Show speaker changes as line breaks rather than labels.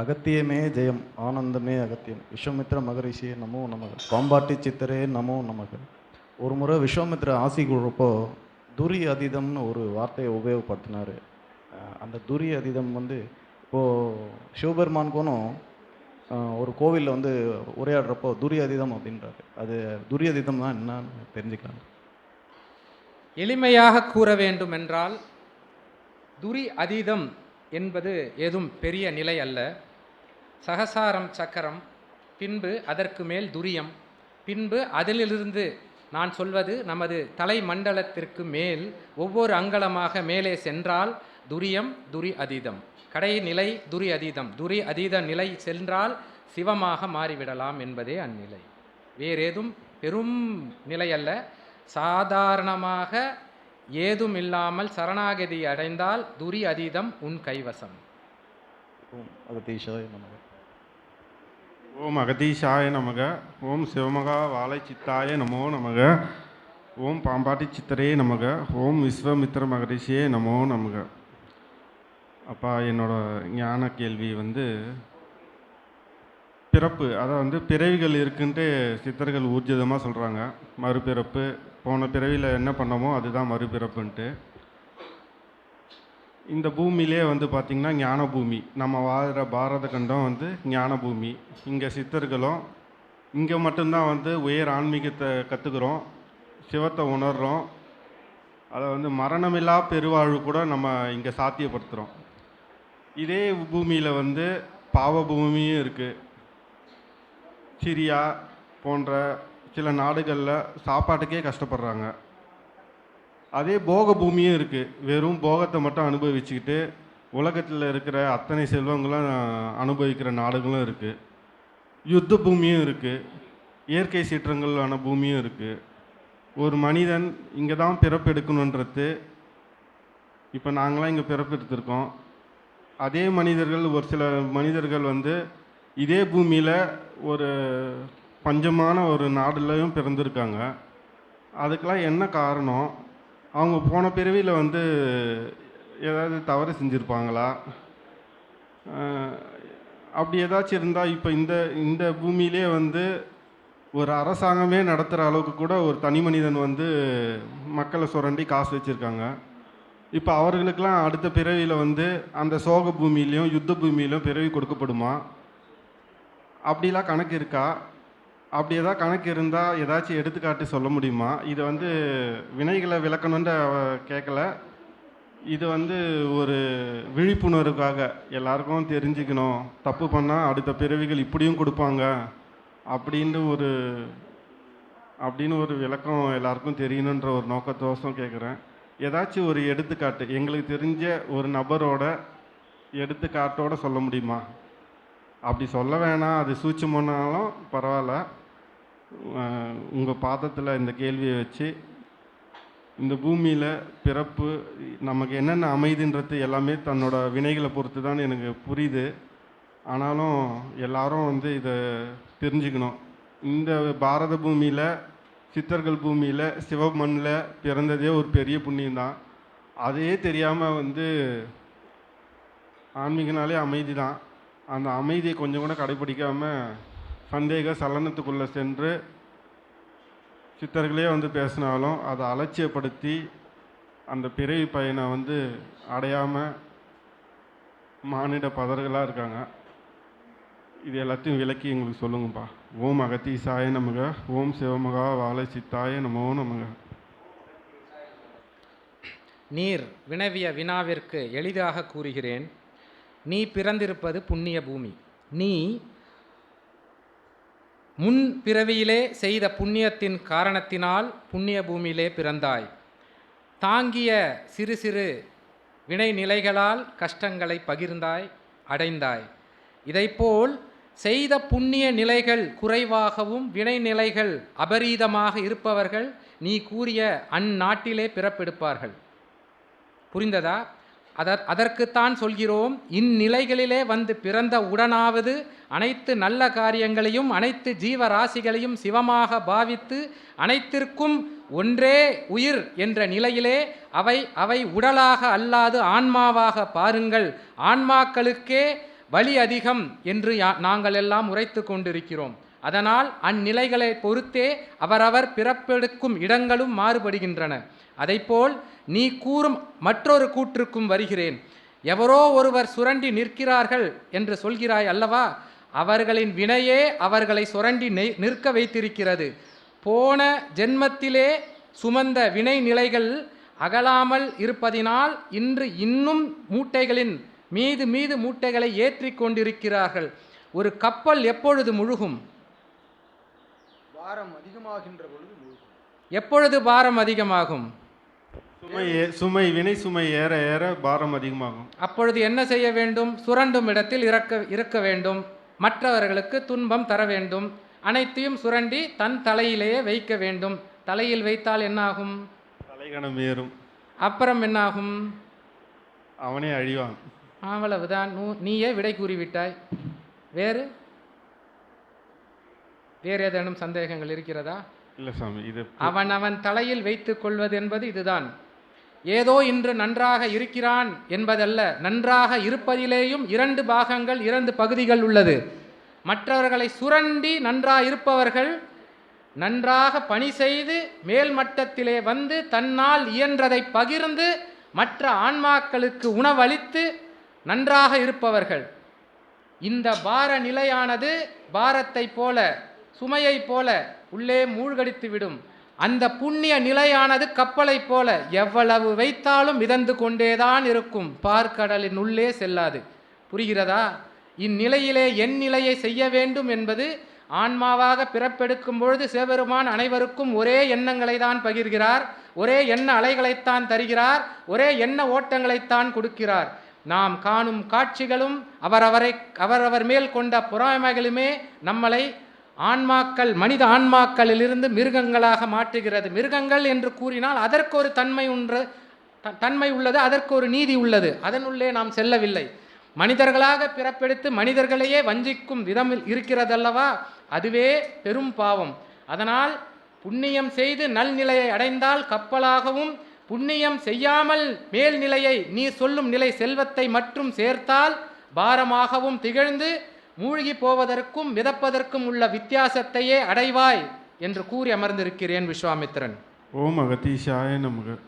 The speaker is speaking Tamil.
அகத்தியமே ஜெயம் ஆனந்தமே அகத்தியம். விஸ்வமித்ர மகரிஷியே நமோ நமக. பாம்பாட்டி சித்தரே நமோ நமக. ஒரு முறை விஸ்வாமித்ர ஆசி கொடுப்போ துரி அதீதம்னு ஒரு வார்த்தையை உபயோகப்படுத்தினார். அந்த துரி அதீதம் வந்து இப்போது சிவபெருமான்கோனும் ஒரு கோவிலில் வந்து உரையாடுறப்போ துரி அதீதம் அப்படின்றாரு. அது துரி அதீதம் தான் என்னன்னு தெரிஞ்சுக்கலாம்
எளிமையாக கூற வேண்டும் என்றால் துரி அதீதம் என்பது ஏதும் பெரிய நிலை அல்ல. சகசாரம் சக்கரம் பின்பு அதற்கு மேல் துரியம் பின்பு அதிலிருந்து நான் சொல்வது நமது தலை மண்டலத்திற்கு மேல் ஒவ்வொரு அங்கலமாக மேலே சென்றால் துரியம் துரி அதீதம். கடை நிலை துரி அதீதம். துரி அதீத நிலை சென்றால் சிவமாக மாறிவிடலாம் என்பதே அந்நிலை. வேறேதும் பெரும் நிலை அல்ல சாதாரணமாக ஏதும் இல்லாமல் சரணாகதி அடைந்தால் துரி அதீதம் உன் கைவசம்.
ஓம் நமக
ஓம் அகதீஷாய நமக ஓம் சிவமகா வாழை சித்தாய நமோ நமக ஓம் பாம்பாட்டி சித்தரே நமக ஓம் விஸ்வமித்ர மகரிஷியே நமோ நமக. அப்பா என்னோட ஞான கேள்வி வந்து பிறப்பு அதை வந்து பிறவிகள் இருக்குன்ட்டு சித்தர்கள் ஊர்ஜிதமாக சொல்கிறாங்க மறுபிறப்பு போன பிறவியில் என்ன பண்ணமோ அதுதான் மறுபிறப்புன்ட்டு. இந்த பூமியிலே வந்து பார்த்திங்கன்னா ஞான பூமி நம்ம வாழ்கிற பாரத கண்டம் வந்து ஞான பூமி இங்கே சித்தர்களும் இங்கே மட்டும்தான் வந்து உயர் ஆன்மீகத்தை கற்றுக்குறோம் சிவத்தை உணர்கிறோம் அதை வந்து மரணமில்லா பெருவாழ்வு கூட நம்ம இங்கே சாத்தியப்படுத்துகிறோம் இதே பூமியில் வந்து பாவ பூமியும் இருக்குது சிரியா போன்ற சில நாடுகளில் சாப்பாட்டுக்கே கஷ்டப்படுறாங்க. அதே போக பூமியும் இருக்குது வெறும் போகத்தை மட்டும் அனுபவிச்சுக்கிட்டு உலகத்தில் இருக்கிற அத்தனை செல்வங்களும் அனுபவிக்கிற நாடுகளும் இருக்குது யுத்த பூமியும் இருக்குது இயற்கை சீற்றங்களான பூமியும் இருக்குது ஒரு மனிதன் இங்கே தான் பிறப்பெடுக்கணுன்றது இப்போ நாங்களாம் இங்கே பிறப்பெடுத்திருக்கோம். அதே மனிதர்கள் ஒரு சில மனிதர்கள் வந்து இதே பூமியில் ஒரு பஞ்சமான ஒரு நாடுலையும் பிறந்திருக்காங்க. அதுக்கெலாம் என்ன காரணம்? அவங்க போன பிறவியில் வந்து ஏதாவது தவறு செஞ்சுருப்பாங்களா? அப்படி ஏதாச்சும் இருந்தால் இப்போ இந்த இந்த பூமியிலே வந்து ஒரு அரசாங்கமே நடத்துகிற அளவுக்கு கூட ஒரு தனி மனிதன் வந்து மக்களை சுரண்டி காசு வச்சுருக்காங்க. இப்போ அவர்களுக்கெல்லாம் அடுத்த பிறவியில் வந்து அந்த சோக பூமியிலையும் யுத்த பூமியிலையும் பிறவி கொடுக்கப்படுமா? அப்படிலாம் கணக்கு இருக்கா? அப்படி ஏதாவது கணக்கு இருந்தால் ஏதாச்சும் எடுத்துக்காட்டு சொல்ல முடியுமா? இது வந்து வினைகளை விளக்கணுன்ற கேட்கல இது வந்து ஒரு விழிப்புணர்வுக்காக எல்லாருக்கும் தெரிஞ்சுக்கணும். தப்பு பண்ணால் அடுத்த பிறவிகள் இப்படியும் கொடுப்பாங்க. அப்படின்னு ஒரு அப்படின்னு ஒரு விளக்கம் எல்லாருக்கும் தெரியணுன்ற ஒரு நோக்கத்தோசம் கேட்குறேன் ஏதாச்சும் ஒரு எடுத்துக்காட்டு எங்களுக்கு தெரிஞ்ச ஒரு நபரோட எடுத்துக்காட்டோட சொல்ல முடியுமா? அப்படி சொல்ல வேணாம். அது சூட்சமானாலும் பரவாயில்ல. உங்கள் பாதத்தில் இந்த கேள்வியை வச்சு இந்த பூமியில் பிறப்பு நமக்கு என்னென்ன அமைதுன்றது எல்லாமே தன்னோட வினைகளை பொறுத்து தான் எனக்கு புரியுது. ஆனாலும் எல்லாரும் வந்து இதை தெரிஞ்சுக்கணும். இந்த பாரத பூமியில் சித்தர்கள் பூமியில் சிவமண்ணில் பிறந்ததே ஒரு பெரிய புண்ணியம்தான். அதையே தெரியாமல் வந்து ஆன்மீகனாலே அமைதி தான் அந்த அமைதியை கொஞ்சம் கூட கடைபிடிக்காமல் சந்தேக சலனத்துக்குள்ளே சென்று சித்தர்களே வந்து பேசினாலும் அதை அலட்சியப்படுத்தி அந்த பிறவி பயனை வந்து அடையாமல் மானிட பதர்களாக இருக்காங்க. இது எல்லாத்தையும் விளக்கி எங்களுக்கு சொல்லுங்கப்பா. ஓம் அகத்தீசாய நமக ஓம் சிவமகா வாழை சித்தாய நமோ நமக.
நீர் வினவிய வினாவிற்கு எளிதாக கூறுகிறேன். நீ பிறந்திருப்பது புண்ணிய பூமி. நீ முன் பிறவியிலே செய்த புண்ணியத்தின் காரணத்தினால் புண்ணிய பூமியிலே பிறந்தாய். தாங்கிய சிறு சிறு வினை நிலைகளால் கஷ்டங்களை பகிர்ந்தாய் அடைந்தாய். இதைப்போல் செய்த புண்ணிய நிலைகள் குறைவாகவும் வினை நிலைகள் அபரீதமாக இருப்பவர்கள் நீ கூறிய அந்நாட்டிலே பிறப்பெடுப்பார்கள். புரிந்ததா? அதற் அதற்குத்தான் சொல்கிறோம் இந்நிலைகளிலே வந்து பிறந்த உடனாவது அனைத்து நல்ல காரியங்களையும் அனைத்து ஜீவராசிகளையும் சிவமாக பாவித்து அனைத்திற்கும் ஒன்றே உயிர் என்ற நிலையிலே அவை அவை உடலாக அல்லாது ஆன்மாவாக பாருங்கள். ஆன்மாக்களுக்கே வலி அதிகம் என்று நாங்கள் எல்லாம் உரைத்து கொண்டிருக்கிறோம். அதனால் அந்நிலைகளை பொறுத்தே அவரவர் பிறப்பெடுக்கும் இடங்களும் மாறுபடுகின்றன. அதைப்போல் நீ கூறும் மற்றொரு கூற்றுக்கும் வருகிறேன். எவரோ ஒருவர் சுரண்டி நிற்கிறார்கள் என்று சொல்கிறாய் அல்லவா? அவர்களின் வினையே அவர்களை சுரண்டி நிற்க வைத்திருக்கிறது. போன ஜென்மத்திலே சுமந்த வினை நிலைகள் அகலாமல் இருப்பதினால் இன்று இன்னும் மூட்டைகளின் மீது மீது மூட்டைகளை ஏற்றிக் கொண்டிருக்கிறார்கள். ஒரு கப்பல் எப்பொழுது முழுகும்?
பாரம் அதிகமாகின்ற பொழுது முழுகும்.
எப்பொழுது பாரம் அதிகமாகும்?
சுமை சுமை வினை சுமை ஏற ஏற பாரம் அதிகமாகும்.
அப்பொழுது என்ன செய்ய வேண்டும்? சுரண்டும் இடத்தில் இறக்க இருக்க வேண்டும். மற்றவர்களுக்கு துன்பம் தர வேண்டும். அனைத்தையும் சுரண்டி தன் தலையிலேயே வைக்க வேண்டும். தலையில் வைத்தால் என்னாகும்?
தலைகணம் ஏறும்.
அப்புறம் என்னாகும்?
அவனே அழிவான்.
அவ்வளவுதான். நீயே விடை கூறிவிட்டாய். வேறு? வேறு ஏதேனும் சந்தேகங்கள் இருக்கிறதா?
இல்லை சாமி இது
அவன் அவன் தலையில் வைத்துக் கொள்வது என்பது இதுதான். ஏதோ இன்று நன்றாக இருக்கிறான் என்பதல்ல நன்றாக இருப்பதிலேயும் இரண்டு பாகங்கள் இரண்டு பகுதிகள் உள்ளது. மற்றவர்களை சுரண்டி நன்றாக இருப்பவர்கள் நன்றாக பணி செய்து மேல்மட்டத்திலே வந்து தன்னால் இயன்றதை பகிர்ந்து மற்ற ஆன்மாக்களுக்கு உணவளித்து நன்றாக இருப்பவர்கள். இந்த பார நிலையானது பாரத்தைப் போல சுமையைப் போல உள்ளே மூழ்கடித்து விடும் அந்த புண்ணிய நிலையானது கப்பலைப் போல எவ்வளவு வைத்தாலும் மிதந்து கொண்டேதான் இருக்கும். பார்க்கடலின் உள்ளே செல்லாது. புரிகிறதா? இந்நிலையிலே என் நிலையை செய்ய வேண்டும் என்பது ஆன்மாவாக பிறப்பெடுக்கும் பொழுது சிவபெருமான் அனைவருக்கும் ஒரே எண்ணங்களை தான் பகிர்கிறார். ஒரே எண்ண அலைகளைத்தான் தருகிறார். ஒரே எண்ண ஓட்டங்களைத்தான் கொடுக்கிறார். நாம் காணும் காட்சிகளும் அவரவரை அவரவர் மேல் கொண்ட பொறாமைகளுமே நம்மளை ஆன்மாக்கள் மனித ஆன்மாக்களிலிருந்து மிருகங்களாக மாற்றுகிறது. மிருகங்கள் என்று கூறினால் அதற்கு ஒரு தன்மை ஒன்று தன்மை உள்ளது அதற்கு ஒரு நீதி உள்ளது. அதனுள்ளே நாம் செல்லவில்லை. மனிதர்களாக பிறப்பெடுத்து மனிதர்களையே வஞ்சிக்கும் விதம் இருக்கிறதல்லவா? அதுவே பெரும் பாவம். அதனால் புண்ணியம் செய்து நல்நிலையை அடைந்தால் கப்பலாகவும் புண்ணியம் செய்யாமல் மேல்நிலையை நீ சொல்லும் நிலை செல்வத்தை மட்டும் சேர்த்தால் பாரமாகவும் திகழ்ந்து மூழ்கி போவதற்கும் மிதப்பதற்கும் உள்ள வித்தியாசத்தையே அடைவாய் என்று கூறி அமர்ந்திருக்கிறேன் விஸ்வாமித்திரன்.
ஓம் அகதீஷாய நமக.